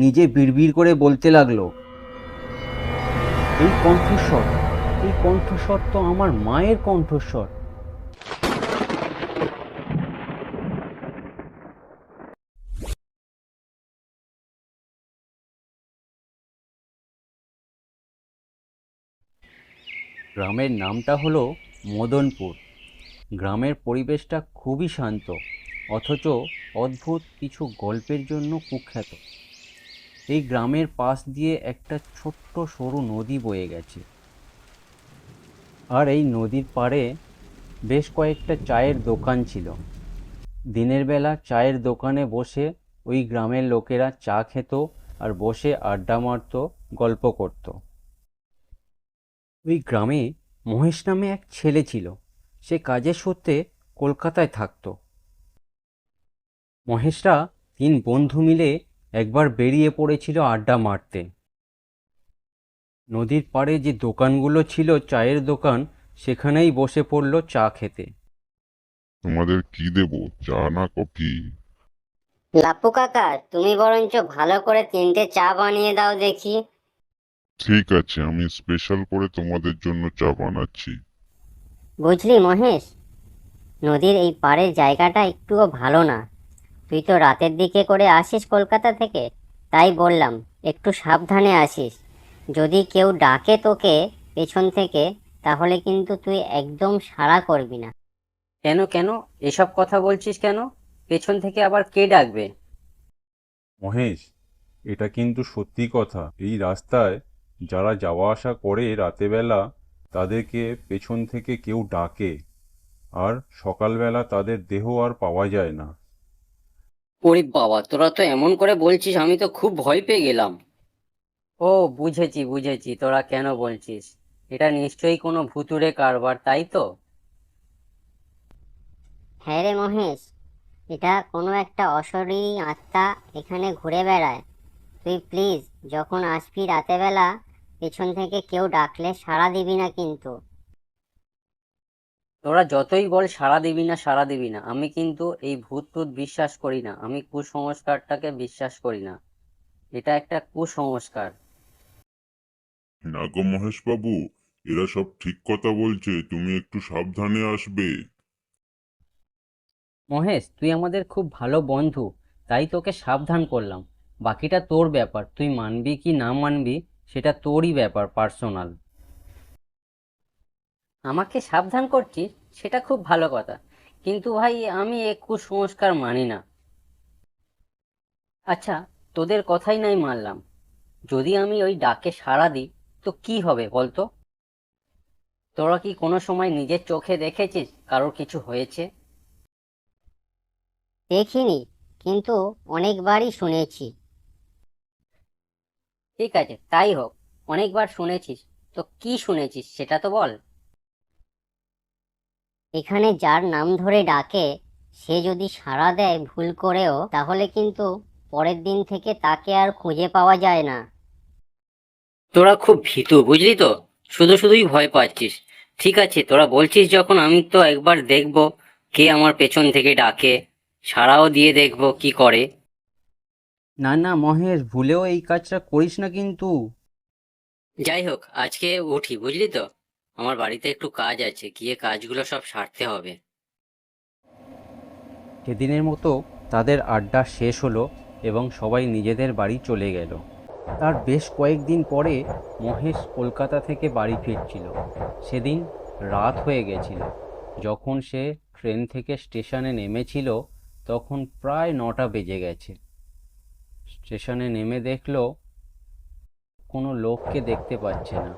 নিজে বিড়বিড় করে বলতে লাগল, এই কণ্ঠস্বর এই কণ্ঠস্বর তো আমার মায়ের কণ্ঠস্বর। গ্রামের নামটা হলো মদনপুর। গ্রামের পরিবেশটা খুবই শান্ত, অথচ অদ্ভুত কিছু গল্পের জন্য কুখ্যাত। এই গ্রামের পাশ দিয়ে একটা ছোট্ট সরু নদী বয়ে গেছে। আর এই নদীর পাড়ে বেশ কয়েকটা চায়ের দোকান ছিল। দিনের বেলা চায়ের দোকানে বসে ওই গ্রামের লোকেরা চা খেত আর বসে আড্ডা মারতো, গল্প করতো। ওই গ্রামে মহেশ নামে এক ছেলে ছিল। সে কাজের সূত্রে কলকাতায় থাকতো। মহেশরা তিন বন্ধু মিলে একবার বেরিয়ে পড়েছিল আড্ডা মারতে। নদীর পাড়ে যে দোকানগুলো ছিল চায়ের দোকান সেখানেই বসে পড়ল চা খেতে। তোমাদের কি দেবো? চা না কফি? লাপু কাকা তুমি বরঞ্চ ভালো করে তিনটে চা বানিয়ে দাও দেখি। ঠিক আছে আমি স্পেশাল করে তোমাদের জন্য চা বানাচ্ছি। বুঝলি মহেশ? নদীর এই পাড়ের জায়গাটা একটুও ভালো না। তুই তো রাতের দিকে করে আসিস কলকাতা থেকে। তাই বললাম একটু সাবধানে আসিস। যদি কেউ ডাকে তোকে পেছন থেকে তাহলে কিন্তু তুই একদম সাড়া করবি না। কেন কেন? এসব কথা বলছিস কেন? পেছন থেকে আবার কে ডাকবে? মহেশ এটা কিন্তু সত্যি কথা। এই রাস্তায় যারা যাওয়া আসা করে রাতেবেলা তাদেরকে পেছন থেকে কেউ ডাকে। আর সকালবেলা তাদের দেহ আর পাওয়া যায় না। ওরে বাবা তোরা তো এমন করে বলছিস আমি তো খুব ভয় পেয়ে গেলাম। ও বুঝেছি বুঝেছি তোরা কেন বলছিস? এটা নিশ্চয়ই কোনো ভুতুড়ে কারবার তাই তো? হ্যাঁ রে মহেশ এটা কোনো একটা অশরীরী আত্মা এখানে ঘুরে বেড়ায়। তুই প্লিজ যখন আসবি রাতেবেলা পেছন থেকে কেউ ডাকলে সাড়া দিবি না কিন্তু। তোরা যতই বল সাড়া দিবি না সাড়া দিবি না। আমি কিন্তু এই ভূত টুত বিশ্বাস করি না। আমি কুসংস্কারটাকে বিশ্বাস করি না। এটা একটা কুসংস্কার। না গো মহেশ বাবু এরা সব ঠিক কথা বলছে। তুমি একটু সাবধানে আসবে। মহেশ তুই আমাদের খুব ভালো বন্ধু। তাই তোকে সাবধান করলাম। বাকিটা তোর ব্যাপার। তুই মানবি কি না মানবি সেটা তোরই ব্যাপার পার্সোনাল। আমাকে সাবধান করছিস সেটা খুব ভালো কথা। কিন্তু ভাই আমি এ কুসংস্কার মানি না। আচ্ছা তোদের কথাই নাই মানলাম। যদি আমি ওই ডাকে সাড়া দিই তো কি হবে বলতো? তোরা কি কোনো সময় নিজের চোখে দেখেছিস কারোর কিছু হয়েছে? দেখিনি কিন্তু অনেকবারই শুনেছি। ঠিক আছে তাই হোক অনেকবার শুনেছিস তো কি শুনেছিস সেটা তো বল। এখানে যার নাম ধরে ডাকে সে যদি সাড়া দেয় ভুল করেও তাহলে কিন্তু পরের দিন থেকে তাকে আর খুঁজে পাওয়া যায় না। তোরা খুব ভীতু বুঝলি তো? শুধু শুধুই ভয় পাচ্ছিস। ঠিক আছে তোরা বলছিস যখন আমি তো একবার দেখব কে আমার পেছন থেকে ডাকে সাড়াও দিয়ে দেখব কি করে। না না মহেশ ভুলেও এই কাজটা করিস না কিন্তু। যাই হোক আজকে উঠি বুঝলি তো? আমার বাড়িতে একটু কাজ আছে, গিয়ে কাজগুলো সব সারতে হবে। সেদিনের মতো তাদের আড্ডা শেষ হলো এবং সবাই নিজেদের বাড়ি চলে গেল। তার বেশ কয়েকদিন পরে মহেশ কলকাতা থেকে বাড়ি ফিরছিল। সেদিন রাত হয়ে গেছিল। যখন সে ট্রেন থেকে স্টেশনে নেমেছিল, তখন প্রায় নটা বেজে গেছে। স্টেশনে নেমে দেখল কোনো লোককে দেখতে পাচ্ছে না।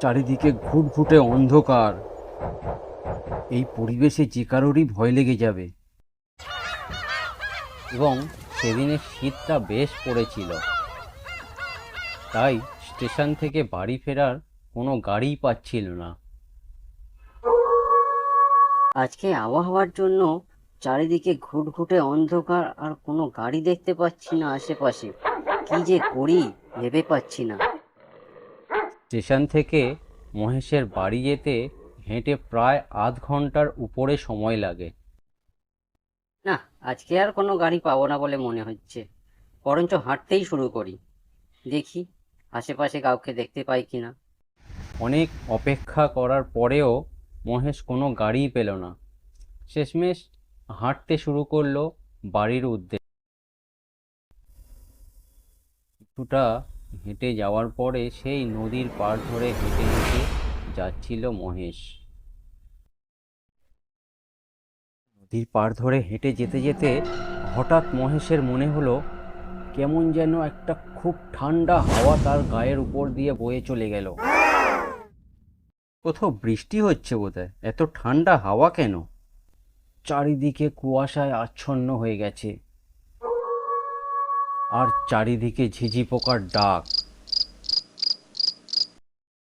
চারিদিকে ঘুটঘুটে অন্ধকার। এই পরিবেশে যে কারোরই ভয় লেগে যাবে। এবং সেদিনের শীতটা বেশ পড়েছিল। তাই স্টেশন থেকে বাড়ি ফেরার কোনো গাড়িই পাচ্ছিল না। আজকে আবহাওয়ার জন্য চারিদিকে ঘুটঘুটে অন্ধকার আর কোনো গাড়ি দেখতে পাচ্ছি না আশেপাশে। কি যে করি ভেবে পাচ্ছি না। স্টেশন থেকে মহেশের বাড়ি যেতে হেঁটে প্রায় আধ ঘণ্টার উপরে সময় লাগে। না আজকে আর কোনো গাড়ি পাবো না বলে মনে হচ্ছে। বরঞ্চ হাঁটতেই শুরু করি। দেখি আশেপাশে কাউকে দেখতে পাই কি না অনেক অপেক্ষা করার পরেও মহেশ কোনো গাড়িই পেল না। শেষমেশ হাঁটতে শুরু করল বাড়ির উদ্দেশ্যে কিছুটা হেঁটে যাওয়ার পরে সেই নদীর পাড় ধরে হেঁটে হেঁটে যাচ্ছিল মহেশ। নদীর পাড় ধরে হেঁটে যেতে যেতে হঠাৎ মহেশের মনে হলো, কেমন যেন একটা খুব ঠান্ডা হাওয়া তার গায়ের উপর দিয়ে বয়ে চলে গেল। কোথাও বৃষ্টি হচ্ছে বোধহয়, এত ঠান্ডা হাওয়া কেন? চারিদিকে কুয়াশায় আচ্ছন্ন হয়ে গেছে। আর চারিদিকে ঝিঝি পোকার ডাক।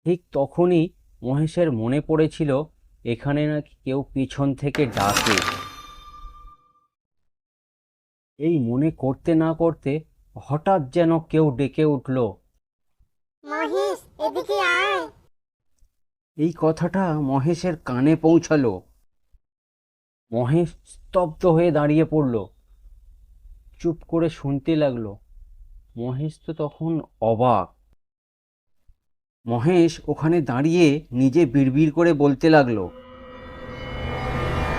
ঠিক তখনই মহেশের মনে পড়েছিল এখানে নাকি কেউ পিছন থেকে ডাকে। এই মনে করতে না করতে হঠাৎ যেন কেউ ডেকে উঠল। মহেশ এদিকে আয়। এই কথাটা মহেশের কানে পৌঁছালো। মহেশ স্তব্ধ হয়ে দাঁড়িয়ে পড়ল। চুপ করে শুনতে লাগল। মহেশ তো তখন অবাক। মহেশ ওখানে দাঁড়িয়ে নিজে বিড়বিড় করে বলতে লাগল,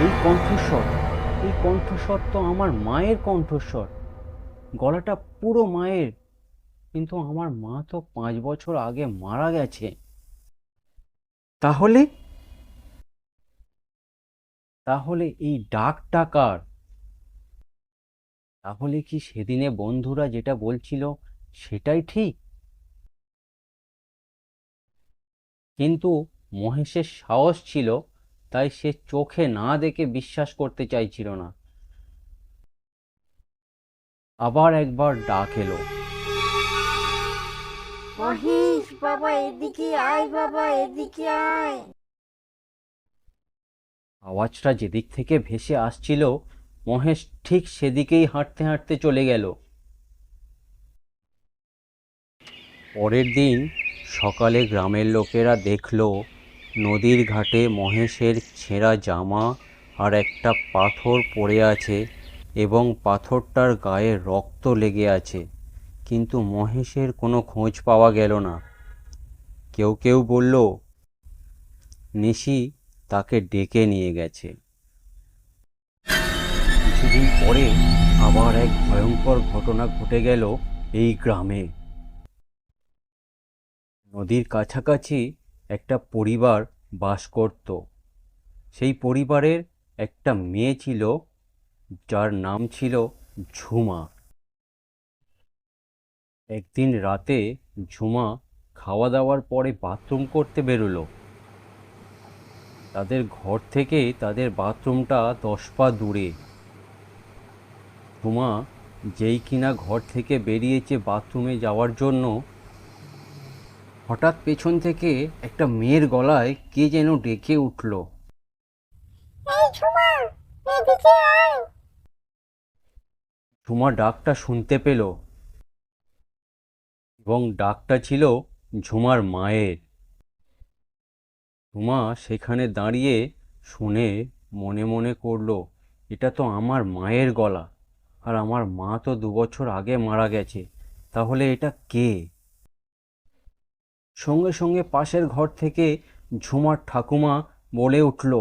এই কণ্ঠস্বর এই কণ্ঠস্বর তো আমার মায়ের কণ্ঠস্বর। গলাটা পুরো মায়ের, কিন্তু আমার মা তো পাঁচ বছর আগে মারা গেছে। তাহলে? তাহলে এই ডাকটা কার? তাহলে কি সেদিনে বন্ধুরা যেটা বলছিল সেটাই ঠিক? কিন্তু মহেশের সাহস ছিল তাই সে চোখে না দেখে বিশ্বাস করতে চাইছিল না। আবার একবার ডাক এলো। মহেশ বাবা এদিকে আয় বাবা এদিকে আয়। আওয়াজটা যেদিক থেকে ভেসে আসছিল মহেশ ঠিক সেদিকেই হাঁটতে হাঁটতে চলে গেল। পরের দিন সকালে গ্রামের লোকেরা দেখল, নদীর ঘাটে মহেশের ছেঁড়া জামা আর একটা পাথর পড়ে আছে এবং পাথরটার গায়ে রক্ত লেগে আছে, কিন্তু মহেশের কোনো খোঁজ পাওয়া গেল না। কেউ কেউ বলল, নিশি তাকে ডেকে নিয়ে গেছে। পরে আবার এক ভয়ঙ্কর ঘটনা ঘটে গেল এই গ্রামে। নদীর কাছাকাছি একটা পরিবার বাস করত। সেই পরিবারের একটা মেয়ে ছিল, যার নাম ছিল ঝুমা। একদিন রাতে ঝুমা খাওয়া দাওয়ার পরে বাথরুম করতে বেরোলো। তাদের ঘর থেকে তাদের বাথরুমটা দশ পা দূরে। ঝুমা যেই কিনা ঘর থেকে বেরিয়েছে বাথরুমে যাওয়ার জন্য হঠাৎ পেছন থেকে একটা মেয়ের গলায় কে যেন ডেকে উঠল। ঝুমা ডাকটা শুনতে পেল। এবং ডাকটা ছিল ঝুমার মায়ের। ঝুমা সেখানে দাঁড়িয়ে শুনে মনে মনে করল এটা তো আমার মায়ের গলা। আর আমার মা তো দু বছর আগে মারা গেছে। তাহলে এটা কে? সঙ্গে সঙ্গে পাশের ঘর থেকে ঝুমার ঠাকুমা বলে উঠল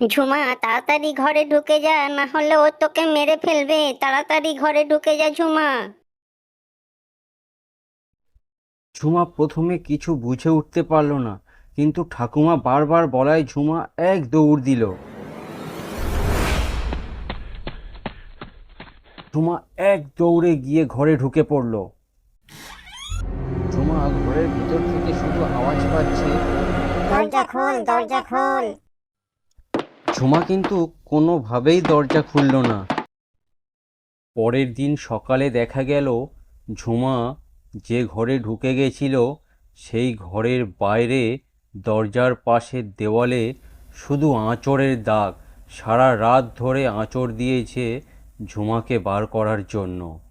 ঝুমা তাড়াতাড়ি ঘরে ঢুকে যা না হলে ও তোকে মেরে ফেলবে। তাড়াতাড়ি ঘরে ঢুকে যা ঝুমা। ঝুমা প্রথমে কিছু বুঝে উঠতে পারল না কিন্তু ঠাকুমা বারবার বলায় ঝুমা এক দৌড় দিল। ঝুমা এক দৌড়ে গিয়ে ঘরে ঢুকে পড়ল। ঝুমা ঘরের ভিতর থেকে শুধু আওয়াজ পাচ্ছে দরজা খোল দরজা খোল। ঝুমা কিন্তু কোনোভাবেই দরজা খুলল না। পরের দিন সকালে দেখা গেল ঝুমা যে ঘরে ঢুকে গেছিল সেই ঘরের বাইরে দরজার পাশের দেওয়ালে শুধু আঁচড়ের দাগ সারা রাত ধরে আঁচড় দিয়েছে ঝুমাকে বার করার জন্য।